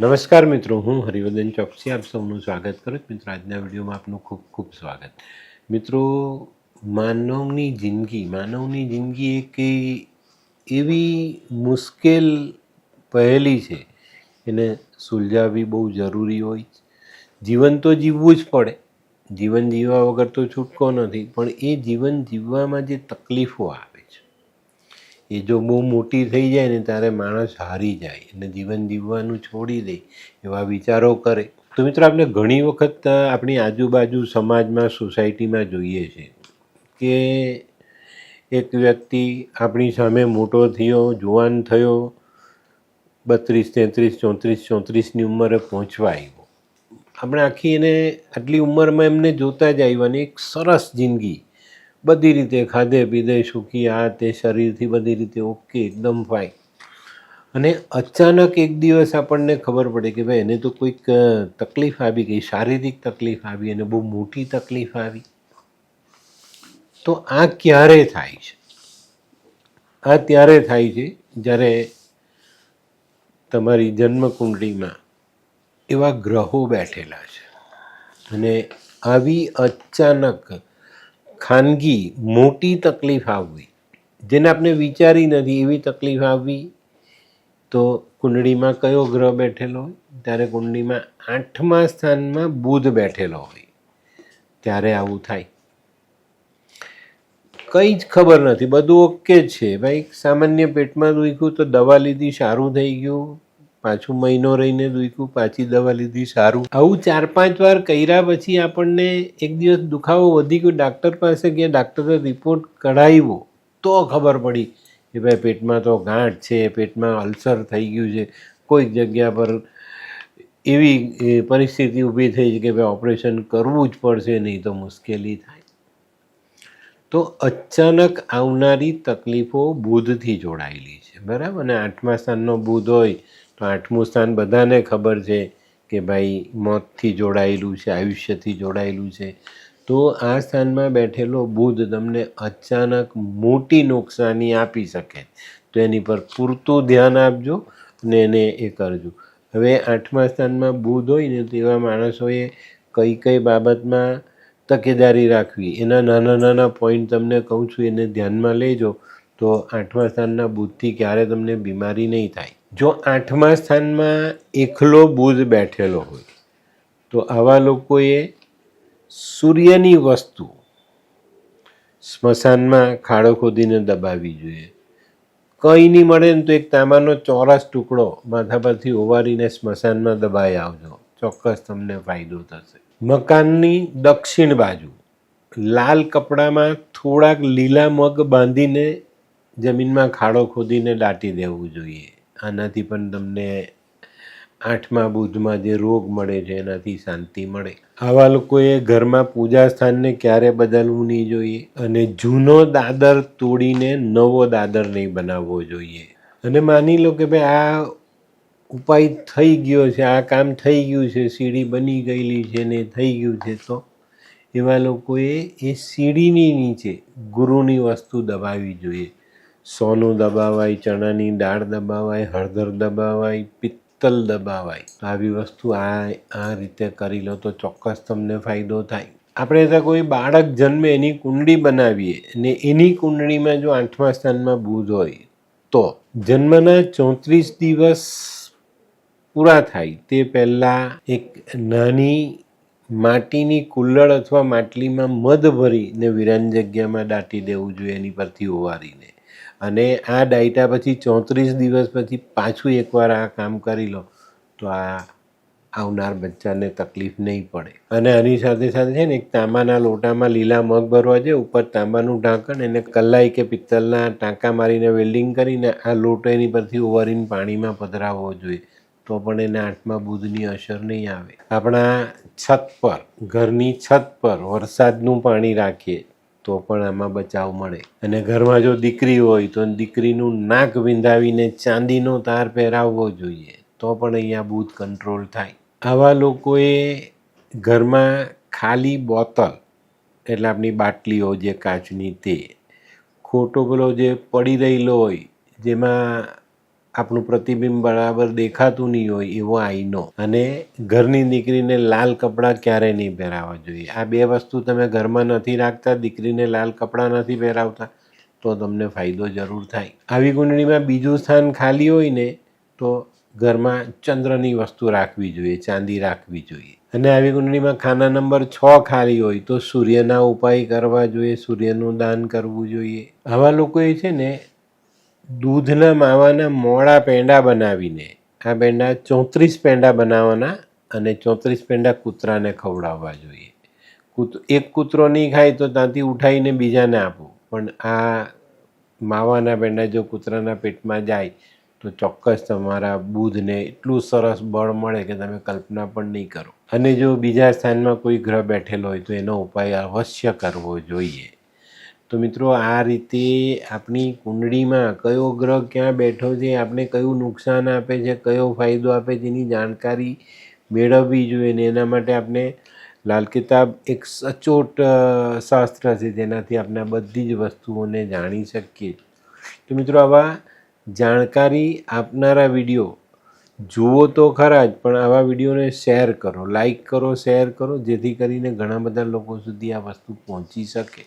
નમસ્કાર મિત્રો, હું હરિવર્ધન ચોકસી, આપ સૌનું સ્વાગત કરું છું. મિત્રો, આજના વિડીયોમાં આપનું ખૂબ ખૂબ સ્વાગત. મિત્રો, માનવની જિંદગી માનવની જિંદગી એક એવી મુશ્કેલ પહેલી છે. એને સુલઝાવવી બહુ જરૂરી હોય જીવન તો જીવવું જ પડે. જીવન જીવવા વગર તો છૂટકો નથી. પણ એ જીવન જીવવામાં જે તકલીફો આવે એ જો બહુ મોટી થઈ જાય ને ત્યારે માણસ હારી જાય અને જીવન જીવવાનું છોડી દે એવા વિચારો કરે. તો મિત્રો, આપણે ઘણી વખત આપણી આજુબાજુ સમાજમાં, સોસાયટીમાં જોઈએ છે કે એક વ્યક્તિ આપણી સામે મોટો થયો, જુવાન થયો, બત્રીસ, તેત્રીસ, ચોત્રીસ, ચોત્રીસની ઉંમરે પહોંચવા આવ્યો. આપણે આખી એને આટલી ઉંમરમાં એમને જોતા જ આવ્યો અને એક સરસ જિંદગી. બધી રીતે ખાધે, પીધે સુખી આ તે શરીરથી બધી રીતે ઓકે, એકદમ ફાઇન અને અચાનક એક દિવસ આપણને ખબર પડે કે ભાઈ, એને તો કોઈક તકલીફ આવી ગઈ, શારીરિક તકલીફ આવી અને બહુ મોટી તકલીફ આવી. તો આ ક્યારે થાય છે? આ ત્યારે થાય છે જ્યારે તમારી જન્મકુંડળીમાં એવા ગ્રહો બેઠેલા છે. અને આવી અચાનક ખાનગી મોટી તકલીફ આવવી, જેને આપણે વિચારી નથી, એવી તકલીફ આવવી, તો કુંડળીમાં કયો ગ્રહ બેઠેલો હોય? ત્યારે કુંડળીમાં આઠમા સ્થાનમાં બુધ બેઠેલો હોય. ત્યારે આવું થાય. કંઈ જ ખબર નથી. બધું ઓકે છે. ભાઈ, સામાન્ય પેટમાં દુખ્યું તો દવા લીધી, સારું થઈ ગયું. પાછું મહિનો રહીને દુખ્યું પાછી દવા લીધી, સારું. આવું ચાર પાંચ વાર કર્યા પછી આપણને એક દિવસ દુખાવો વધી ગયો. ડાક્ટર પાસે ગયા, ડાક્ટરે રિપોર્ટ કઢાવ્યો. તો ખબર પડી કે ભાઈ પેટમાં તો ગાંઠ છે, પેટમાં અલ્સર થઈ ગયું છે. કોઈક જગ્યા પર એવી પરિસ્થિતિ ઊભી થઈ છે કે ભાઈ ઓપરેશન કરવું જ પડશે, નહીં તો મુશ્કેલી થાય. તો અચાનક આવનારી તકલીફો બુધથી જોડાયેલી છે. બરાબર? અને આઠમા સ્થાનનો બુધ હોય તો આઠમું સ્થાન બધાને ખબર છે કે ભાઈ મોતથી જોડાયેલું છે, આયુષ્યથી જોડાયેલું છે. તો આ સ્થાનમાં બેઠેલો બુધ તમને અચાનક મોટી નુકસાની આપી શકે. તો એની પર પૂરતું ધ્યાન આપજો અને એને એ કરજો. હવે આઠમા સ્થાનમાં બુધ હોય ને તેવા માણસોએ કઈ કઈ બાબતમાં તકેદારી રાખવી. એના નાના નાના પોઈન્ટ તમને કહું છું, એને ધ્યાનમાં લેજો. તો આઠમા સ્થાનના બુધથી ક્યારે તમને બીમારી નહીં થાય. જો આઠમા સ્થાનમાં એકલો બુધ બેઠેલો હોય, તો આવા લોકોએ સૂર્યની વસ્તુ સ્મશાનમાં ખાડો ખોદીને દબાવી જોઈએ. કંઈ નહીં મળે ને તો એક તાંબાનો ચોરસ ટુકડો માથા પરથી ઓવારીને સ્મશાનમાં દબાઈ આવજો. ચોક્કસ તમને ફાયદો થશે. મકાનની દક્ષિણ બાજુ લાલ કપડામાં થોડાક લીલા મગ બાંધીને જમીનમાં ખાડો ખોદીને દાટી દેવું જોઈએ. આનાથી પણ તમને આઠમા બુધમાં જે રોગ મળે છે, એનાથી શાંતિ મળે. આવા લોકોએ ઘરમાં પૂજા સ્થાનને ક્યારે બદલવું નહીં જોઈએ અને જૂનો દાદર તોડીને નવો દાદર નહીં બનાવવો જોઈએ. અને માની લો કે ભાઈ આ ઉપાય થઈ ગયો છે, આ કામ થઈ ગયું છે, સીડી બની ગયેલી છે ને થઈ ગયું છે, તો એવા લોકોએ એ સીડીની નીચે ગુરુની વસ્તુ દબાવવી જોઈએ. સોનું દબાવાય, ચણાની દાળ દબાવાય, હળદર દબાવાય, પિત્તલ દબાવાય. તો આવી વસ્તુ આ આ રીતે કરી લો તો ચોક્કસ તમને ફાયદો થાય. આપણે ત્યાં કોઈ બાળક જન્મે એની કુંડળી બનાવીએ ને એની કુંડળીમાં જો આઠમા સ્થાનમાં બુધ હોય તો જન્મના ચોત્રીસ દિવસ પૂરા થાય. તે પહેલાં એક નાની માટીની કુલ્લડ અથવા માટલીમાં મધ ભરીને વિરાન જગ્યામાં દાટી દેવું જોઈએ, એની પરથી ઓવારીને. અને આ ડાયટા પછી ચોત્રીસ દિવસ પછી પાછું એકવાર આ કામ કરી લો, તો આ આવનાર બચ્ચાને તકલીફ નહીં પડે. અને આની સાથે સાથે છે ને એક તાંબાના લોટામાં લીલા મગ ભરવા છે ઉપર તાંબાનું ઢાંકણ, એને કલાઈ કે પિત્તલના ટાંકા મારીને વેલ્ડિંગ કરીને આ લોટો એની પરથી ઓવરીને પાણીમાં પધરાવવો જોઈએ, તો પણ એને આઠમા બુધની અસર નહીં આવે. આપણા છત પર, ઘરની છત પર વરસાદનું પાણી રાખીએ તો પણ આમાં બચાવ મળે. અને ઘરમાં જો દીકરી હોય તો દીકરીનું નાક વિંધાવીને ચાંદીનો તાર પહેરાવવો જોઈએ, તો પણ અહીંયા બૂથ કંટ્રોલ થાય. આવા લોકોએ ઘરમાં ખાલી બોતલ, એટલે આપણી બાટલીઓ જે કાચની તે, ખોટો પેલો જે પડી રહેલો હોય, જેમાં આપણું પ્રતિબિંબ બરાબર દેખાતું નહીં હોય એવો આઈનો. અને ઘરની દીકરીને લાલ કપડાં ક્યારેય નહીં પહેરાવવા જોઈએ. આ બે વસ્તુ તમે ઘરમાં નથી રાખતા, દીકરીને લાલ કપડાં નથી પહેરાવતા, તો તમને ફાયદો જરૂર થાય. આવી કુંડળીમાં બીજું સ્થાન ખાલી હોય ને, તો ઘરમાં ચંદ્રની વસ્તુ રાખવી જોઈએ, ચાંદી રાખવી જોઈએ. અને આવી કુંડળીમાં ખાના નંબર છ ખાલી હોય, તો સૂર્યના ઉપાય કરવા જોઈએ, સૂર્યનું દાન કરવું જોઈએ. આવા લોકોએ છે ને દૂધના માવાના મોડા પેંડા બનાવીને, આ પેંડા ચોત્રીસ પેંડા બનાવવાના અને ચોત્રીસ પેંડા કૂતરાને ખવડાવવા જોઈએ. એક કૂતરો નહીં ખાય તો ત્યાંથી ઉઠાવીને બીજાને આપો. પણ આ માવાના પેંડા જો કૂતરાના પેટમાં જાય, તો ચોક્કસ તમારા બુધને એટલું સરસ બળ મળે કે તમે કલ્પના પણ નહીં કરો. અને જો બીજા સ્થાનમાં કોઈ ગ્રહ બેઠેલો હોય તો એનો ઉપાય અવશ્ય કરવો જોઈએ. તો મિત્રો, આ રીતે આપણી કુંડળીમાં કયો ગ્રહ ક્યાં બેઠો છે આપણે કયું નુકસાન આપે છે, કયો ફાયદો આપે છે, એની જાણકારી મેળવવી જોઈએ ને એના માટે આપણે લાલ કિતાબ એક સચોટ શાસ્ત્ર છે, જેનાથી આપણે બધી જ વસ્તુઓને જાણી શકીએ. તો મિત્રો, આવા જાણકારી આપનારા વીડિયો જુઓ તો ખરા જ, પણ આવા વિડીયોને શેર કરો, લાઈક કરો, શેર કરો, જેથી કરીને ઘણા બધા લોકો સુધી આ વસ્તુ પહોંચી શકે.